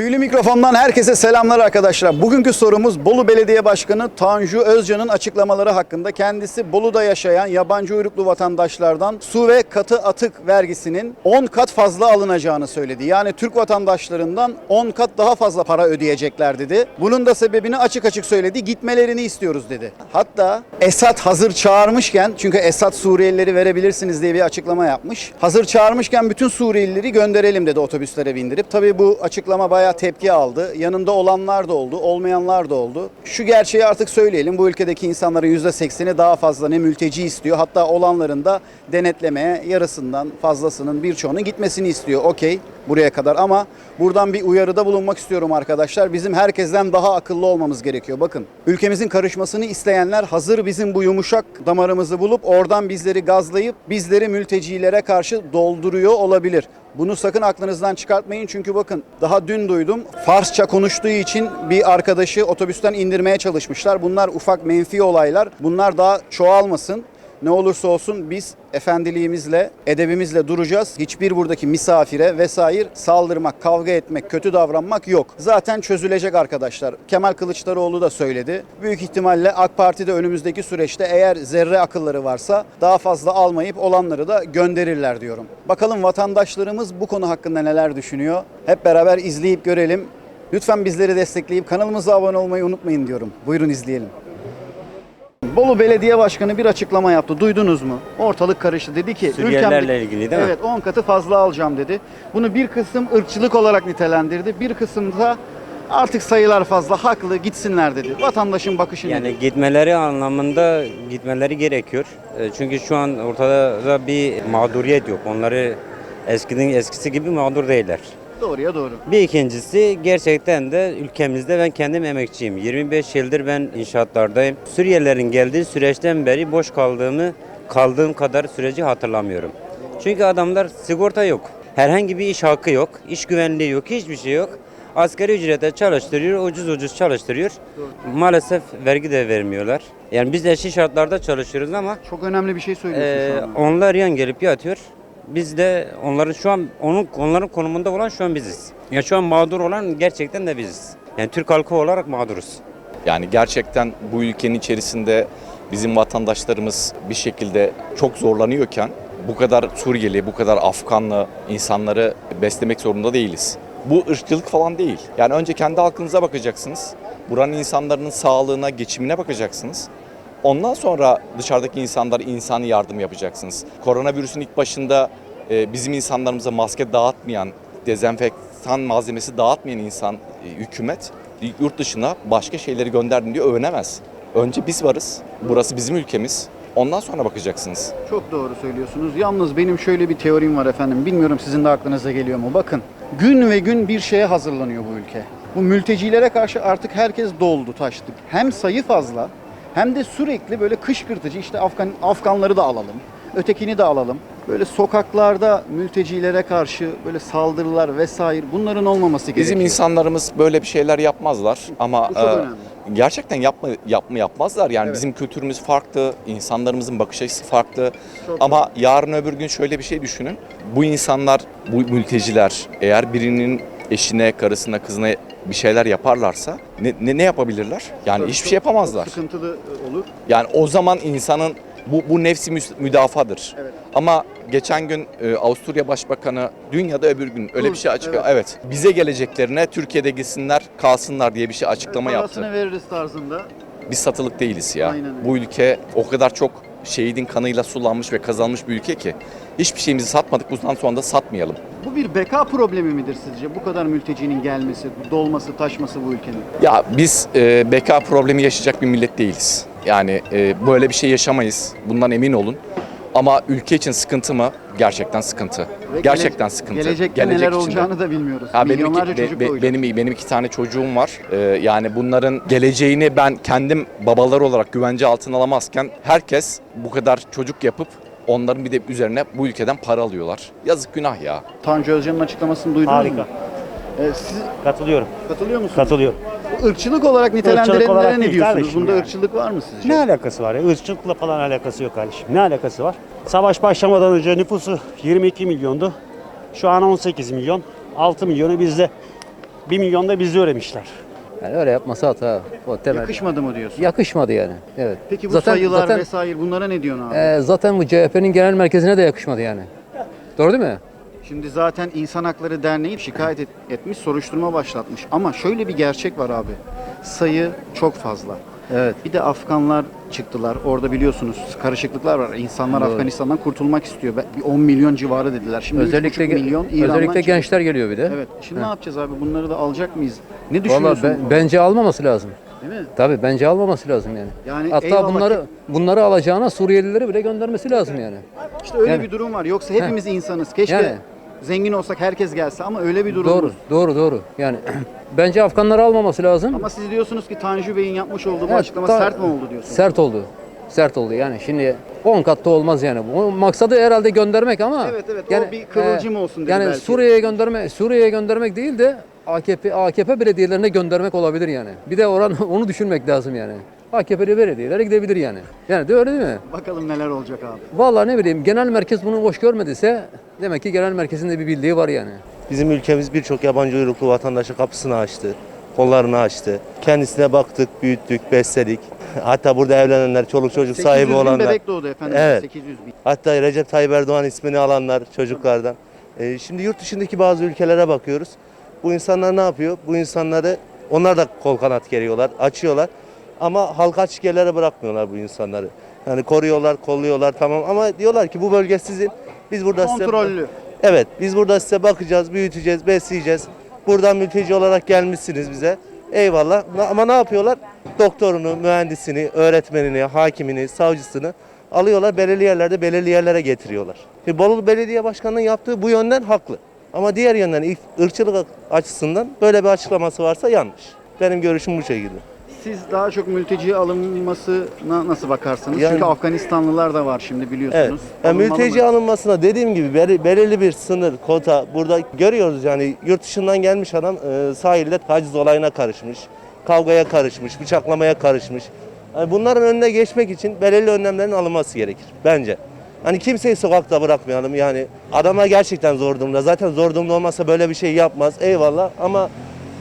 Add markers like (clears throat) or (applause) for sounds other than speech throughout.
Tüylü mikrofondan herkese selamlar arkadaşlar. Bugünkü sorumuz Bolu Belediye Başkanı Tanju Özcan'ın açıklamaları hakkında. Kendisi Bolu'da yaşayan yabancı uyruklu vatandaşlardan su ve katı atık vergisinin 10 kat fazla alınacağını söyledi. Yani Türk vatandaşlarından 10 kat daha fazla para ödeyecekler dedi. Bunun da sebebini açık açık söyledi. Gitmelerini istiyoruz dedi. Hatta Esad hazır çağırmışken çünkü Esad Suriyelileri verebilirsiniz diye bir açıklama yapmış. Hazır çağırmışken bütün Suriyelileri gönderelim dedi otobüslere bindirip. Tabii bu açıklama bayağı tepki aldı. Yanında olanlar da oldu, olmayanlar da oldu. Şu gerçeği artık söyleyelim. Bu ülkedeki insanların %80'i daha fazla ne mülteci istiyor. Hatta olanların da denetlemeye yarısından fazlasının birçoğunun gitmesini istiyor. Okey buraya kadar ama buradan bir uyarıda bulunmak istiyorum arkadaşlar. Bizim herkesten daha akıllı olmamız gerekiyor. Bakın ülkemizin karışmasını isteyenler hazır bizim bu yumuşak damarımızı bulup oradan bizleri gazlayıp bizleri mültecilere karşı dolduruyor olabilir. Bunu sakın aklınızdan çıkartmayın çünkü bakın daha dün duydum Farsça konuştuğu için bir arkadaşı otobüsten indirmeye çalışmışlar. Bunlar ufak menfi olaylar. Bunlar daha çoğalmasın. Ne olursa olsun biz efendiliğimizle, edebimizle duracağız. Hiçbir buradaki misafire vesaire saldırmak, kavga etmek, kötü davranmak yok. Zaten çözülecek arkadaşlar. Kemal Kılıçdaroğlu da söyledi. Büyük ihtimalle AK Parti de önümüzdeki süreçte eğer zerre akılları varsa daha fazla almayıp olanları da gönderirler diyorum. Bakalım vatandaşlarımız bu konu hakkında neler düşünüyor? Hep beraber izleyip görelim. Lütfen bizleri destekleyip kanalımıza abone olmayı unutmayın diyorum. Buyurun izleyelim. Bolu Belediye Başkanı bir açıklama yaptı. Duydunuz mu? Ortalık karıştı. Dedi ki ülkemde- ilgili değil mi? Evet 10 katı fazla alacağım dedi. Bunu bir kısım ırkçılık olarak nitelendirdi. Bir kısım da artık sayılar fazla haklı gitsinler dedi. Vatandaşın bakışı Yani nedir? gitmeleri anlamında gitmeleri gerekiyor. E, Çünkü şu an ortada da bir mağduriyet yok. Onları eskiden eskisi gibi mağdur değiller. Doğruya doğru. Bir ikincisi gerçekten de ülkemizde ben kendim emekçiyim. 25 yıldır ben inşaatlardayım. Suriyelilerin geldiği süreçten beri boş kaldığımı kaldığım kadar süreci hatırlamıyorum. Çünkü adamlar sigorta yok. Herhangi bir iş hakkı yok. iş güvenliği yok. Hiçbir şey yok. Asgari ücrete çalıştırıyor, ucuz ucuz çalıştırıyor. Maalesef vergi de vermiyorlar. Yani biz eşit şartlarda çalışıyoruz ama Çok önemli bir şey söylüyorsun ee, şu anda. onlar yan gelip yatıyor. Biz de onların şu an onun onların konumunda olan şu an biziz. Ya şu an mağdur olan gerçekten de biziz. Yani Türk halkı olarak mağduruz. Yani gerçekten bu ülkenin içerisinde bizim vatandaşlarımız bir şekilde çok zorlanıyorken bu kadar Suriyeli, bu kadar Afganlı insanları beslemek zorunda değiliz. Bu ırkçılık falan değil. Yani önce kendi halkınıza bakacaksınız. Buranın insanların sağlığına, geçimine bakacaksınız. Ondan sonra dışarıdaki insanlara insani yardım yapacaksınız. Koronavirüsün ilk başında e, bizim insanlarımıza maske dağıtmayan, dezenfektan malzemesi dağıtmayan insan, e, hükümet yurt dışına başka şeyleri gönderdim diye övünemez. Önce biz varız. Burası bizim ülkemiz. Ondan sonra bakacaksınız. Çok doğru söylüyorsunuz. Yalnız benim şöyle bir teorim var efendim. Bilmiyorum sizin de aklınıza geliyor mu? Bakın gün ve gün bir şeye hazırlanıyor bu ülke. Bu mültecilere karşı artık herkes doldu taştı. Hem sayı fazla hem de sürekli böyle kışkırtıcı işte Afgan, Afganları da alalım. Ötekini de alalım. Böyle sokaklarda mültecilere karşı böyle saldırılar vesaire bunların olmaması gerekiyor. Bizim insanlarımız böyle bir şeyler yapmazlar ama Bu çok e, önemli. gerçekten yapma yapma yapmazlar. Yani Evet. bizim kültürümüz farklı, insanlarımızın bakış açısı farklı. Çok ama yarın öbür gün şöyle bir şey düşünün. Bu insanlar, bu mülteciler eğer birinin eşine, karısına, kızına bir şeyler yaparlarsa ne ne, ne yapabilirler? Yani Tabii hiçbir şey yapamazlar. Sıkıntılı olur. Yani o zaman insanın bu, bu nefsi müdafadır. Evet. Ama geçen gün e, Avusturya Başbakanı dünyada öbür gün öyle Dur, bir şey açıklama. evet. Evet. Bize geleceklerine Türkiye'de gitsinler, kalsınlar diye bir şey açıklama Parasını yaptı. veririz tarzında. Biz satılık değiliz ya. Aynen öyle. Bu ülke o kadar çok şehidin kanıyla sulanmış ve kazanmış bir ülke ki hiçbir şeyimizi satmadık. Bundan sonra da satmayalım. Bu bir beka problemi midir sizce? Bu kadar mültecinin gelmesi, dolması, taşması bu ülkenin. Ya biz e, beka problemi yaşayacak bir millet değiliz. Yani e, böyle bir şey yaşamayız. Bundan emin olun. Ama ülke için sıkıntı mı? Gerçekten sıkıntı. Ve Gerçekten gele- sıkıntı. Gelecekte Gelecek neler için de. olacağını da bilmiyoruz. Ha, benim, iki, be- çocuk be- benim benim iki tane çocuğum var. Ee, yani bunların geleceğini ben kendim babalar olarak güvence altına alamazken herkes bu kadar çocuk yapıp onların bir de üzerine bu ülkeden para alıyorlar. Yazık günah ya. Tanju Özcan'ın açıklamasını duydunuz Harika. mu? Ee, siz Katılıyorum. katılıyor musunuz? Katılıyorum. Irkçılık olarak nitelendirenlere olarak ne değil diyorsunuz? kardeşim Bunda yani. ırkçılık var mı sizce? Ne alakası var ya? Irkçılıkla falan alakası yok kardeşim. Ne alakası var? Savaş başlamadan önce nüfusu 22 milyondu. Şu an 18 milyon. 6 milyonu bizde 1 milyon da bizi öğrenmişler. Yani öyle yapması hata. O temel. Yakışmadı mı diyorsun? Yakışmadı yani. Evet. Peki bu zaten, sayılar zaten, vesaire bunlara ne diyorsun abi? e, zaten bu CHP'nin genel merkezine de yakışmadı yani. Doğru değil mi? Şimdi zaten İnsan Hakları Derneği şikayet et- etmiş, soruşturma başlatmış. Ama şöyle bir gerçek var abi. Sayı çok fazla. Evet. Bir de Afganlar çıktılar. Orada biliyorsunuz karışıklıklar var. İnsanlar Doğru. Afganistan'dan kurtulmak istiyor. Bir 10 milyon civarı dediler. Şimdi Özellikle 3,5 milyon İran'dan özellikle gençler geliyor bir de. Evet. Şimdi ne yapacağız abi? Bunları da alacak mıyız? Ne Vallahi düşünüyorsun? ben- bence almaması lazım. Değil mi? Tabii bence almaması lazım yani. Yani Hatta eyvallah bunları ki- bunları alacağına Suriyelileri bile göndermesi lazım yani. İşte öyle Yani- bir durum var. Yoksa hepimiz insanız. Keşke Yani. zengin olsak herkes gelse ama öyle bir durumumuz. Doğru, doğru, doğru. Yani (clears throat) bence Afganları almaması lazım. Ama siz diyorsunuz ki Tanju Bey'in yapmış olduğu bu Evet, açıklama ta- sert mi oldu diyorsunuz? Sert oldu. Sert oldu yani şimdi 10 katta olmaz yani. Bu maksadı herhalde göndermek ama Evet, evet, o bir kıvılcım olsun dedi Yani belki. Suriye'ye gönderme Suriye'ye göndermek değil de AKP AKP belediyelerine göndermek olabilir yani. Bir de oran (laughs) onu düşünmek lazım yani. AKP'li belediyelere gidebilir yani. Yani de öyle değil mi? Bakalım neler olacak abi. Vallahi ne bileyim genel merkez bunu hoş görmediyse demek ki genel merkezin de bir bildiği var yani. Bizim ülkemiz birçok yabancı uyruklu vatandaşa kapısını açtı, kollarını açtı. Kendisine baktık, büyüttük, besledik. (laughs) Hatta burada evlenenler, çoluk çocuk 800 sahibi bin olanlar. bebek doğdu efendim. Evet. 800 bin. Hatta Recep Tayyip Erdoğan ismini alanlar çocuklardan. Ee, şimdi yurt dışındaki bazı ülkelere bakıyoruz. Bu insanlar ne yapıyor? Bu insanları onlar da kol kanat geriyorlar, açıyorlar. Ama halka açık yerlere bırakmıyorlar bu insanları. Yani koruyorlar, kolluyorlar tamam ama diyorlar ki bu bölge sizin. Biz burada size Kontrollü. Evet, biz burada size bakacağız, büyüteceğiz, besleyeceğiz. Buradan mülteci olarak gelmişsiniz bize. Eyvallah. Ama ne yapıyorlar? Doktorunu, mühendisini, öğretmenini, hakimini, savcısını alıyorlar belirli yerlerde belirli yerlere getiriyorlar. Şimdi Bolu Belediye Başkanı'nın yaptığı bu yönden haklı. Ama diğer yönden ırkçılık açısından böyle bir açıklaması varsa yanlış. Benim görüşüm bu şekilde. Siz daha çok mülteci alınmasına nasıl bakarsınız? Yani- Çünkü Afganistanlılar da var şimdi Evet. biliyorsunuz. Yani Alınmalı mülteci mı? alınmasına dediğim gibi bel- belirli bir sınır, kota burada görüyoruz yani yurt dışından gelmiş adam e, sahilde taciz olayına karışmış, kavgaya karışmış, bıçaklamaya karışmış. Yani bunların önüne geçmek için belirli önlemlerin alınması gerekir bence. Hani kimseyi sokakta bırakmayalım yani adama gerçekten zor durumda. Zaten zor durumda olmasa böyle bir şey yapmaz eyvallah ama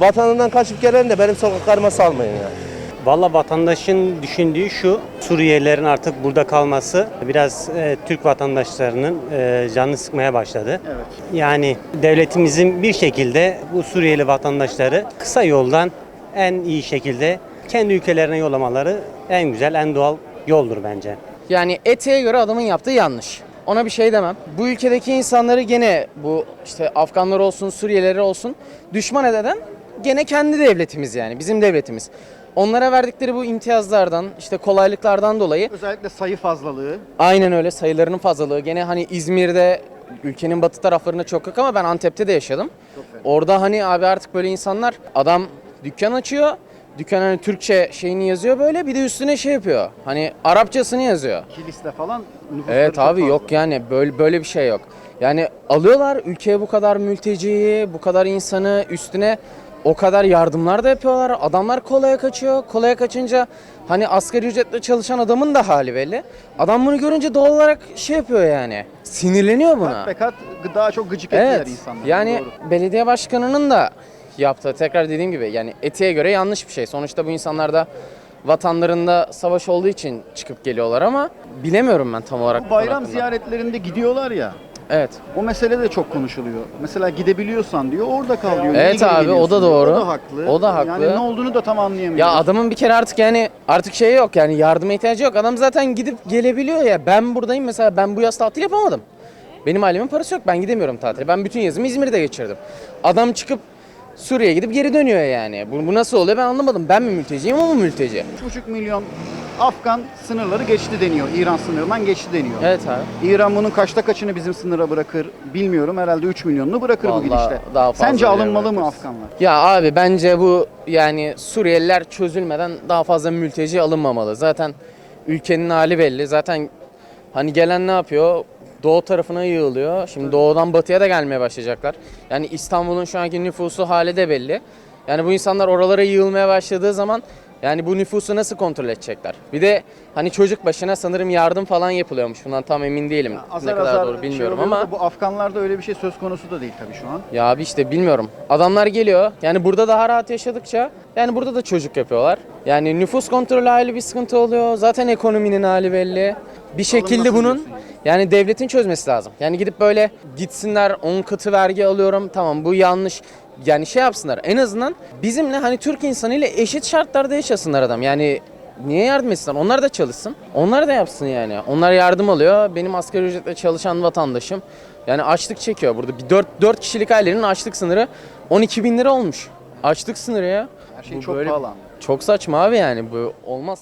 vatanından kaçıp gelen de benim sokaklarıma salmayın yani. Valla vatandaşın düşündüğü şu, Suriyelilerin artık burada kalması biraz e, Türk vatandaşlarının e, canını sıkmaya başladı. Evet. Yani devletimizin bir şekilde bu Suriyeli vatandaşları kısa yoldan en iyi şekilde kendi ülkelerine yollamaları en güzel, en doğal yoldur bence. Yani etiğe göre adamın yaptığı yanlış. Ona bir şey demem. Bu ülkedeki insanları gene bu işte Afganlar olsun, Suriyeliler olsun düşman eden gene kendi devletimiz yani bizim devletimiz. Onlara verdikleri bu imtiyazlardan, işte kolaylıklardan dolayı Özellikle sayı fazlalığı. aynen öyle sayılarının fazlalığı. Gene hani İzmir'de ülkenin batı taraflarında çok yok ama ben Antep'te de yaşadım. Orada hani abi artık böyle insanlar adam dükkan açıyor. Dükkan hani Türkçe şeyini yazıyor böyle bir de üstüne şey yapıyor. Hani Arapçasını yazıyor. Kilis'te falan nüfusları Evet çok abi fazla. yok yani böyle böyle bir şey yok. Yani alıyorlar ülkeye bu kadar mülteciyi, bu kadar insanı üstüne o kadar yardımlar da yapıyorlar. Adamlar kolaya kaçıyor. Kolaya kaçınca hani asgari ücretle çalışan adamın da hali belli. Adam bunu görünce doğal olarak şey yapıyor yani. Sinirleniyor buna. Kat be kat gı- daha çok gıcık ettiler Evet. insanları. Yani Doğru. belediye başkanının da yaptığı tekrar dediğim gibi yani etiğe göre yanlış bir şey. Sonuçta bu insanlar da vatanlarında savaş olduğu için çıkıp geliyorlar ama bilemiyorum ben tam olarak. Bu bayram ziyaretlerinde gidiyorlar ya. Evet. O mesele de çok konuşuluyor. Mesela gidebiliyorsan diyor orada kal diyor. Niye Evet geri abi, o da diyor. doğru. O da haklı. O da haklı. Yani ne olduğunu da tam anlayamıyoruz. Ya adamın bir kere artık yani artık şey yok yani yardıma ihtiyacı yok. Adam zaten gidip gelebiliyor ya. Ben buradayım mesela ben bu yaz tatil yapamadım. Benim ailemin parası yok. Ben gidemiyorum tatile. Ben bütün yazımı İzmir'de geçirdim. Adam çıkıp Suriye'ye gidip geri dönüyor yani. Bu, bu nasıl oluyor ben anlamadım. Ben mi mülteciyim o mu mülteci? 3,5 milyon Afgan sınırları geçti deniyor. İran sınırından geçti deniyor. Evet abi. İran bunun kaçta kaçını bizim sınıra bırakır bilmiyorum. Herhalde 3 milyonunu bırakır bu Vallahi gidişle. daha fazla Sence bile alınmalı mı bırakırız. Afganlar? Ya abi bence bu yani Suriyeliler çözülmeden daha fazla mülteci alınmamalı. Zaten ülkenin hali belli. Zaten hani gelen ne yapıyor? Doğu tarafına yığılıyor. Şimdi doğudan batıya da gelmeye başlayacaklar. Yani İstanbul'un şu anki nüfusu hali de belli. Yani bu insanlar oralara yığılmaya başladığı zaman Yani bu nüfusu nasıl kontrol edecekler? Bir de hani çocuk başına sanırım yardım falan yapılıyormuş. Bundan tam emin değilim. Azar ne kadar azar doğru şey bilmiyorum da ama bu Afganlarda öyle bir şey söz konusu da değil tabii şu an. ya abi işte bilmiyorum. Adamlar geliyor. Yani burada daha rahat yaşadıkça yani burada da çocuk yapıyorlar. Yani nüfus kontrolü hali bir sıkıntı oluyor. Zaten ekonominin hali belli. Bir şekilde bunun diyorsun yani devletin çözmesi lazım. Yani gidip böyle gitsinler 10 katı vergi alıyorum. Tamam bu yanlış. Yani şey yapsınlar. En azından bizimle hani Türk insanıyla eşit şartlarda yaşasınlar adam. Yani niye yardım etsinler? Onlar da çalışsın. Onlar da yapsın yani. Onlar yardım alıyor. Benim asgari ücretle çalışan vatandaşım yani açlık çekiyor. Burada bir 4, 4 kişilik ailenin açlık sınırı 12 bin lira olmuş. Açlık sınırı ya. Her şey Bu çok böyle- pahalı. Çok saçma abi yani bu olmaz.